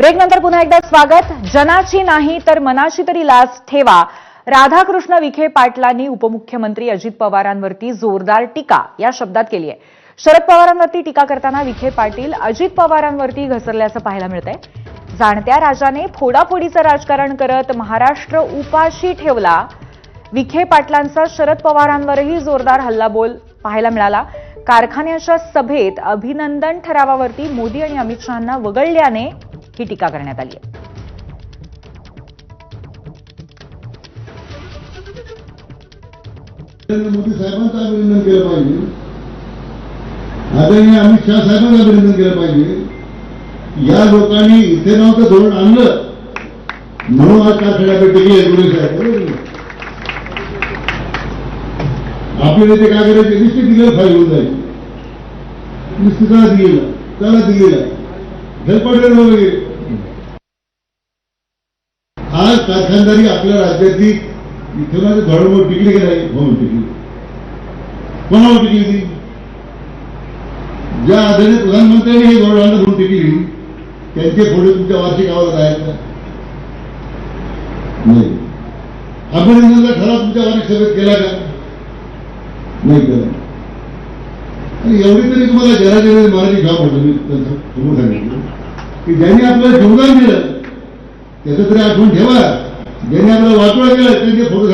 Break नंतर पुन्हा एकदा स्वागत. जनाची नाही तर मनाची तरी लाच ठेवा. राधाकृष्ण विखे पाटलांनी उपमुख्यमंत्री अजित पवारांवरती जोरदार टीका या शब्दात केली आहे. शरद पवारांवरती टीका करताना विखे पाटील अजित पवारांवरती घसरल्याचं पाहायला मिळतंय. जाणत्या राजाने फोडाफोडीचं राजकारण करत महाराष्ट्र उपाशी ठेवला. विखे पाटलांचा शरद पवारांवरही जोरदार हल्लाबोल पाहायला मिळाला. कारखान्याच्या सभेत अभिनंदन ठरावावरती मोदी आणि अमित शहांना वगळल्याने ही टीका करण्यात आली आहे. नरेंद्र मोदी साहेबांचं अभिनंदन केलं पाहिजे. आदरणीय अमित शहा साहेबांचं अभिनंदन केलं पाहिजे. या लोकांनी इथे नव्हतं धोरण आणलं. म्हणून आज कारखान्यापैकी एकोणीस आहे? आपले नेते काय करायचे निश्चित दिलेलं फाईल होऊन जाईल. निश्चित दिलेला. त्याला दिलेला झलपटेल वगैरे आज कारखानदारी आपल्या राज्यातली इथं धोरणावर टिकली की नाही म्हणून टिकली कोणावर टिकली ती ज्या आदरणीय प्रधानमंत्र्यांनी हे धोरण आणलं म्हणून टिकली त्यांचे फोटो तुमच्या वार्षिक आवाजात आहेत का? नाही. अभिनंदनचा ठराव तुमच्या वार्षिक सभेत केला का? नाही केला. एवढी तरी तुम्हाला जरा जरा मराठी गाव होतं मी त्यांचं समोर सांगितलं. की ज्यांनी आपल्याला योगदान दिलं त्याचं तरी आठवण ठेवा. ज्यांनी आपलं वाटोळा केला त्यांनी फोटो